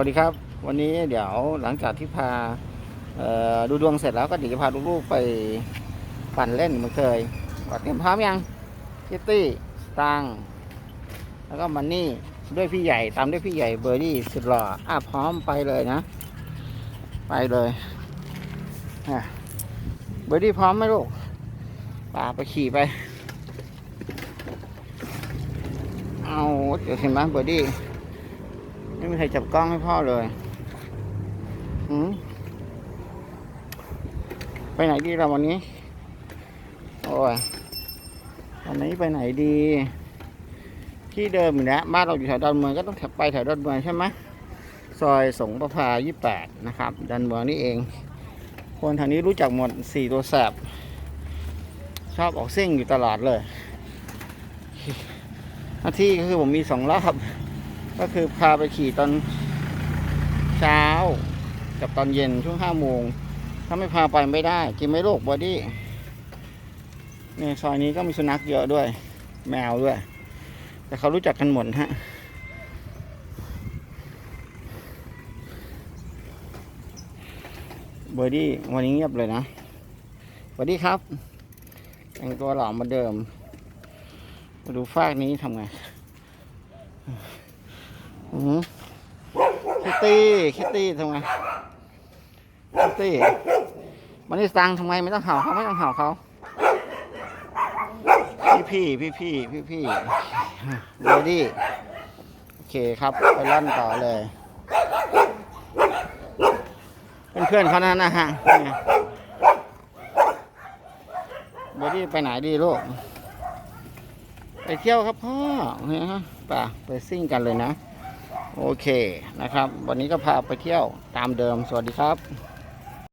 วัสดีครับ วันนี้เดี๋ยวหลังจากที่พาดูดวงเสร็จแล้วก็เดี๋ยวจะพาลูกๆไปปั่นเล่นเหมือนเคยว่าเตรียมพร้อมยังคิตตี้ตางแล้วก็มันนี่ด้วยพี่ใหญ่ตามด้วยพี่ใหญ่เบอร์ดี้สุดหล่ออะพร้อมไปเลยนะ ไปเลยอะเบอร์ดี้พร้อมไหมลูกป่าไปขี่ไป เอาเดี๋ยวเห็นไหมเบอร์ดี้ ไม่มีใครจับกล้องให้พ่อเลยหืมไปไหนดีเราวันนี้ โอ้ยวันนี้ไปไหนดี ที่เดิมอยู่แล้วบ้านเราอยู่แถวดอนเมืองก็ต้องไปแถวดอนเมืองใช่ไหมซอยสงประภา 28 นะครับดอนเมืองนี่เอง คนทางนี้รู้จักหมดสี่ตัวแสบ ชอบออกซิ่งอยู่ตลอดเลยหน้าที่ก็คือผมมีสองรอบ ก็คือพาไปขี่ตอนเช้า กับตอนเย็นช่วงห้าโมง ถ้าไม่พาไปไม่ได้ กินไม่โรคบอดี้ในซอยนี้ก็มีสุนัขเยอะด้วย แมวด้วย แต่เขารู้จักกันหมดฮะเบอร์ดี้วันนี้เงียบเลยนะสวัสดีครับแต่งตัวหล่อเหมาเดิม มาดูฟากนี้ทำไง คิตตี้คิตตี้ทำไงคิตตี้มันนี่ตังทำไมไม่ต้องเห่าเขาไม่ต้องเห่าเขาพี่พี่พี่พี่พี่พี่เบดี้โอเคครับไปลั่นต่อเลยเพื่อนๆเขานั่นนะฮะเนี่ยเบดี้ไปไหนดีลูกไปเที่ยวครับพ่อเนะฮะไป่ะไปซิ่งกันเลยนะ โอเคนะครับ วันนี้ก็พาไปเที่ยวตามเดิมสวัสดีครับ